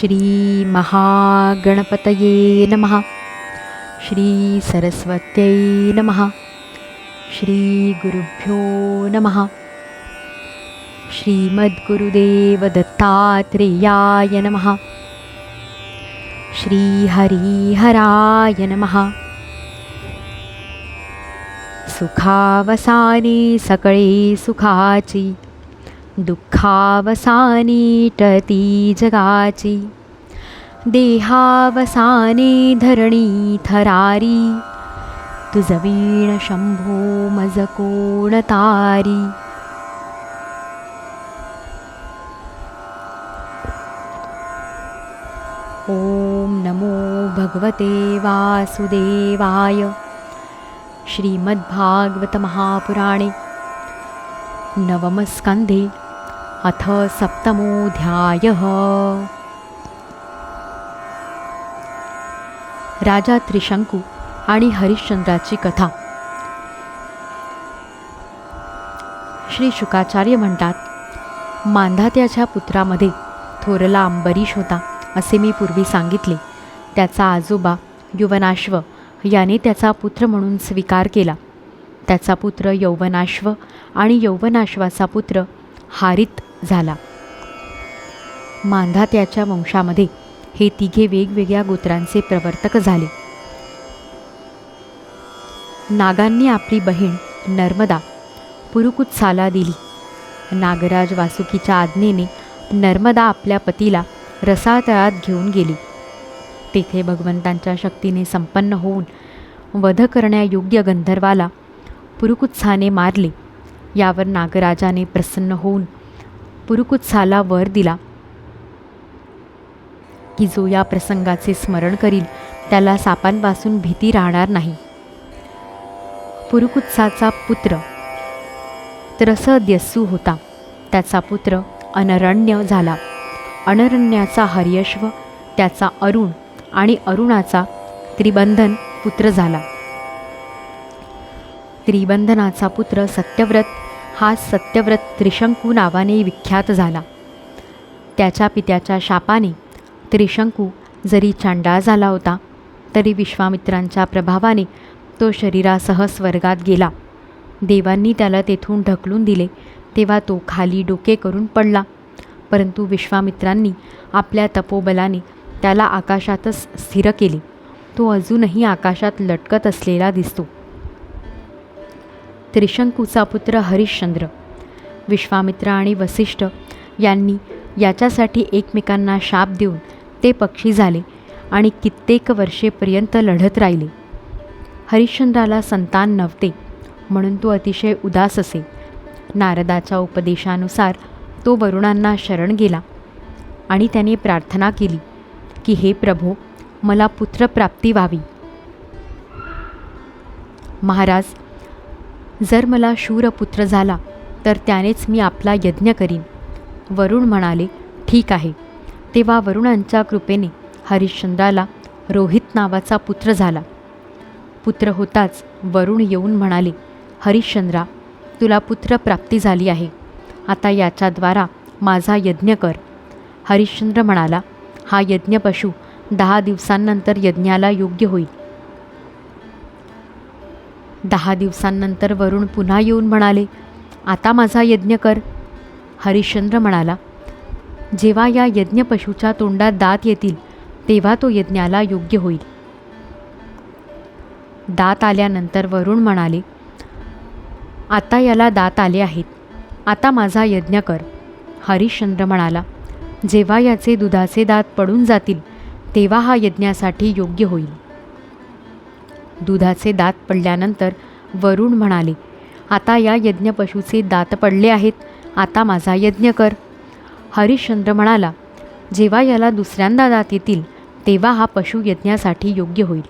श्रीमहागणपतये नमः। श्रीसरस्वत्यै नमः। श्रीगुरुभ्यो नमः। श्रीमद्गुरुदेवदत्तात्रेयाय नमः। श्रीहरिहराय नमः। सुखावसाने सकळे सुखाची। दुःखावसाने टती जगाची. देहावसाने धरणी थरारी. तुझवीण शंभो मज कोण तारी. ॐ नमो भगवते वासुदेवाय. श्रीमद्भागवतमहापुराणे नवमस्कन्धे अथ सप्तमोऽध्यायः। राजा त्रिशंकू आणि हरिश्चंद्राची कथा। श्री शुकाचार्य म्हणतात मांधात्याच्या पुत्रामध्ये थोरला अंबरीश होता असे मी पूर्वी सांगितले. त्याचा आजोबा युवनाश्व याने त्याचा पुत्र म्हणून स्वीकार केला. त्याचा पुत्र यौवनाश्व आणि यौवनाश्वाचा पुत्र हारित झाला. मांधात्याच्या वंशामध्ये हे तिघे वेगवेगळ्या गोत्रांचे प्रवर्तक झाले. नागांनी आपली बहीण नर्मदा पुरुकुत्साला दिली. नागराज वासुकीच्या आज्ञेने नर्मदा आपल्या पतीला रसातळात घेऊन गेली. तेथे भगवंतांच्या शक्तीने संपन्न होऊन वध करण्यायोग्य गंधर्वाला पुरुकुत्साने मारले. यावर नागराजाने प्रसन्न होऊन पुरुकुत्साला वर दिला. की जो या प्रसंगाचे स्मरण करील त्याला सापांपासून भीती राहणार नाही. पुरुकुत्साचा पुत्र त्रसद्यस्सू होता. त्याचा पुत्र अनरण्य झाला. अनरण्याचा हर्यश्व त्याचा अरुण आणि अरुणाचा त्रिबंधन पुत्र झाला. त्रिबंधनाचा पुत्र सत्यव्रत हा सत्यव्रत त्रिशंकू नावाने विख्यात झाला. त्याच्या पित्याच्या शापाने त्रिशंकू जरी चांडाळ झाला होता तरी विश्वामित्रांच्या प्रभावाने तो शरीरासह स्वर्गात गेला. देवांनी त्याला तेथून ढकलून दिले तेव्हा तो खाली डोके करून पडला. परंतु विश्वामित्रांनी आपल्या तपोबलाने त्याला आकाशातच स्थिर केले. तो अजूनही आकाशात लटकत असलेला दिसतो. त्रिशंकूचा पुत्र हरिश्चंद्र. विश्वामित्र आणि वसिष्ठ यांनी याच्यासाठी एकमेकांना शाप देऊन ते पक्षी झाले आणि कित्येक वर्षेपर्यंत लढत राहिले. हरिश्चंद्राला संतान नव्हते म्हणून तो अतिशय उदास असे. नारदाच्या उपदेशानुसार तो वरुणांना शरण गेला आणि त्याने प्रार्थना केली की हे प्रभो मला पुत्रप्राप्ती व्हावी. महाराज जर मला शूरपुत्र झाला तर त्यानेच मी आपला यज्ञ करीन. वरुण म्हणाले ठीक आहे. तेव्हा वरुणांच्या कृपेने हरिश्चंद्राला रोहित नावाचा पुत्र झाला. पुत्र होताच वरुण येऊन म्हणाले हरिश्चंद्रा तुला पुत्र प्राप्ती झाली आहे. आता याच्याद्वारा माझा यज्ञ कर. हरिश्चंद्र म्हणाला हा यज्ञ पशु दहा दिवसांनंतर यज्ञाला योग्य होईल. दहा दिवसांनंतर वरुण पुन्हा येऊन म्हणाले आता माझा यज्ञ कर. हरिश्चंद्र म्हणाला जेव्हा या यज्ञ पशूच्या तोंडात दात येतील तेव्हा तो यज्ञाला योग्य होईल. दात आल्यानंतर वरुण म्हणाले आता याला दात आले आहेत आता माझा यज्ञ कर. हरिश्चंद्र म्हणाला जेव्हा याचे दुधाचे दात पडून जातील तेव्हा हा यज्ञासाठी योग्य होईल. दुधाचे दात पडल्यानंतर वरुण म्हणाले आता या यज्ञपशूचे दात पडले आहेत आता माझा यज्ञ कर. हरिश्चंद्र म्हणाला जेव्हा याला दुसऱ्यांदा दात येतील तेव्हा हा पशु यज्ञासाठी योग्य होईल.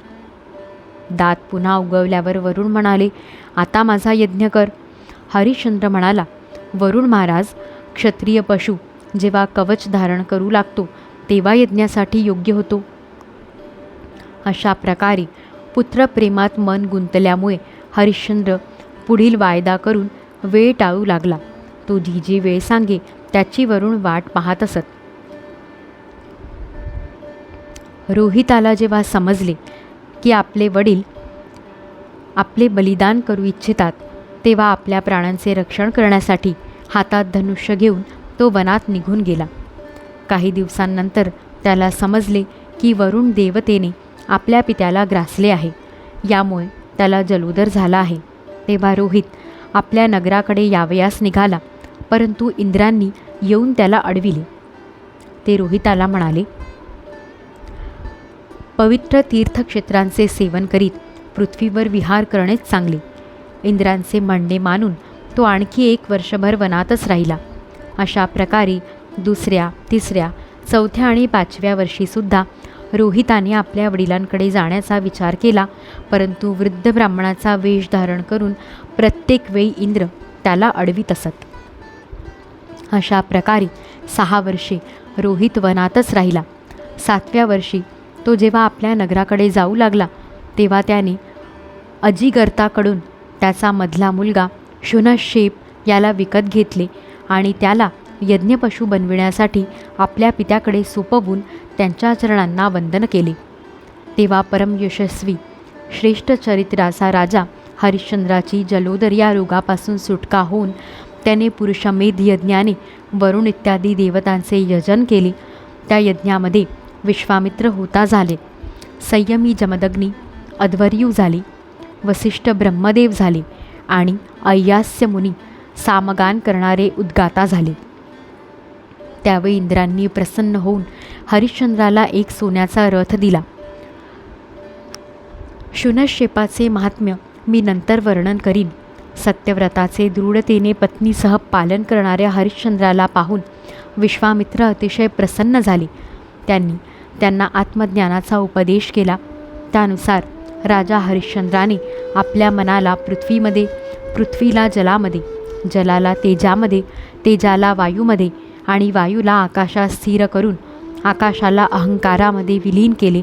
दात पुन्हा उगवल्यावर वरुण म्हणाले आता माझा यज्ञ कर. हरिश्चंद्र म्हणाला वरुण महाराज क्षत्रिय पशु जेव्हा कवच धारण करू लागतो तेव्हा यज्ञासाठी योग्य होतो. अशा प्रकारे पुत्रप्रेमात मन गुंतल्यामुळे हरिश्चंद्र पुढील वायदा करून वेळ टाळू लागला. तो जी जी वेळ सांगे त्याची वरून वाट पाहत असत. रोहिताला जेव्हा समजले की आपले वडील आपले बलिदान करू इच्छितात तेव्हा आपल्या प्राणांचे रक्षण करण्यासाठी हातात धनुष्य घेऊन तो वनात निघून गेला. काही दिवसांनंतर त्याला समजले की वरुण देवतेने आपल्या पित्याला ग्रासले आहे. यामुळे त्याला जलोदर झाला आहे. तेव्हा रोहित आपल्या नगराकडे यावयास निघाला परंतु इंद्रांनी येऊन त्याला अडविले. ते रोहिताला म्हणाले पवित्र तीर्थक्षेत्रांचे सेवन करीत पृथ्वीवर विहार करणेच चांगले. इंद्रांचे म्हणणे मानून तो आणखी एक वर्षभर वनातच राहिला. अशा प्रकारे दुसऱ्या तिसऱ्या चौथ्या आणि पाचव्या वर्षीसुद्धा रोहिताने आपल्या वडिलांकडे जाण्याचा विचार केला परंतु वृद्ध ब्राह्मणाचा वेश धारण करून प्रत्येक वेळी इंद्र त्याला अडवीत असत. अशा प्रकारे सहा वर्षे रोहित वनातच राहिला. सातव्या वर्षी तो जेव्हा आपल्या नगराकडे जाऊ लागला तेव्हा त्याने अजिगर्ताकडून त्याचा मधला मुलगा शुनशेप याला विकत घेतले आणि त्याला यज्ञपशु बनविण्यासाठी आपल्या पित्याकडे सोपवून त्यांच्या चरणांना वंदन केले. तेव्हा परम यशस्वी श्रेष्ठ चरित्राचा राजा हरिश्चंद्राची जलोदर या रोगापासून सुटका होऊन त्याने पुरुषमेध यज्ञाने वरुण इत्यादी देवतांचे यजन केले. त्या यज्ञामध्ये विश्वामित्र होता झाले. संयमी जमदग्नी अध्वर्यू झाली. वसिष्ठ ब्रह्मदेव झाले आणि अय्यास्य मुनी सामगान करणारे उद्गाता झाले. त्यावेळी इंद्रांनी प्रसन्न होऊन हरिश्चंद्राला एक सोन्याचा रथ दिला. शुनशेपाचे महात्म्य मी नंतर वर्णन करीन. सत्यव्रताचे दृढतेने पत्नीसह पालन करणाऱ्या हरिश्चंद्राला पाहून विश्वामित्र अतिशय प्रसन्न झाले. त्यांनी त्यांना आत्मज्ञानाचा उपदेश केला. त्यानुसार राजा हरिश्चंद्राने आपल्या मनाला पृथ्वीमध्ये पृथ्वीला जलामध्ये जलाला तेजामध्ये तेजाला वायूमध्ये आणि वायूला आकाशात स्थिर करून आकाशाला अहंकारामध्ये विलीन केले.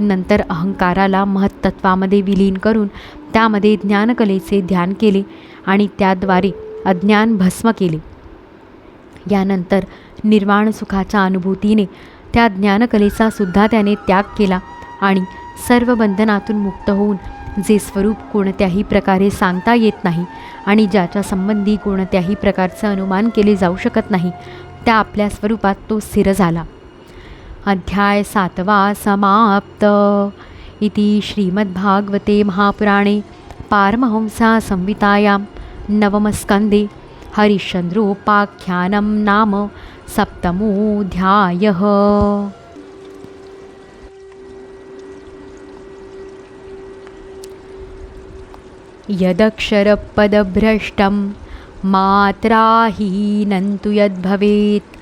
नंतर अहंकाराला महत्त्वामध्ये विलीन करून त्यामध्ये ज्ञानकलेचे ध्यान केले आणि त्याद्वारे अज्ञान भस्म केले. यानंतर निर्वाण सुखाच्या अनुभूतीने त्या ज्ञानकलेचा सुद्धा त्याने त्याग केला आणि सर्व बंधनातून मुक्त होऊन जे स्वरूप कोणत्याही प्रकारे सांगता येत नाही आणि ज्याच्या संबंधी कोणत्याही प्रकारचं अनुमान केले जाऊ शकत नाही त्या आपल्या स्वरूपात तो स्थिर झाला. अध्याय सातवा समाप्त. इति श्रीमद्भागवते महापुराणे पारमहंसा संहितायां नवमस्कन्धे हरिश्चन्द्रोपाख्यानं नाम सप्तमोऽध्यायः. यदक्षरपदभ्रष्टं मात्राहीनं तु यद्भवेत्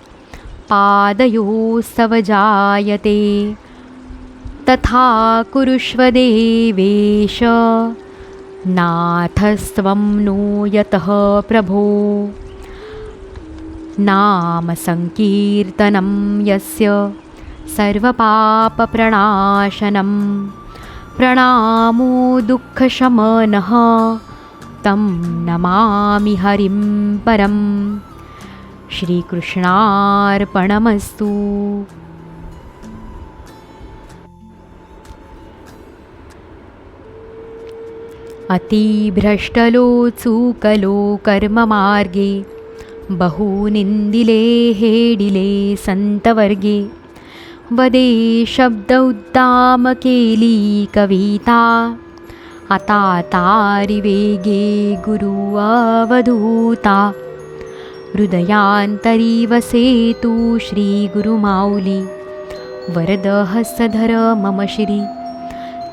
पादयोस्तव जायते तथा कुरुष्व देवेश नाथस्त्वं नो यतः प्रभो नामसङ्कीर्तनं यस्य सर्वपापप्रणाशनं प्रणामो दुःखशमनः तं नमामि हरिं परं श्रीकृष्णार्पणमस्तु। अतिभ्रष्टलोचूकलो कर्ममार्गे बहुनिन्दिले हेडिले सन्तवर्गे वदे शब्द उद्दाम केली कविता आता तारिवेगे गुरु अवधूता हृदयान्तरी वसेतु श्रीगुरुमाऊली। वरद हसधर मम श्री।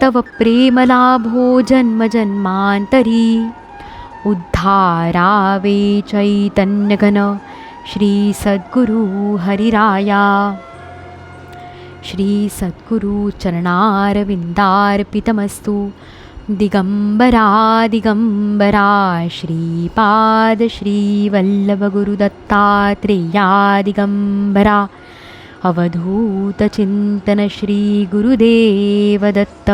तव प्रेमलाभो जन्मजन्मान्तरी। उद्धारावे चैतन्यघन श्रीसद्गुरु हरिराया। श्री सद्गुरु चरणारविन्दार्पितमस्तु। दिगम्बरादिगम्बरा श्रीपादश्रीवल्लभगुरुदत्तात्रेयादिगम्बरा अवधूतचिन्तनश्रीगुरुदेवदत्त।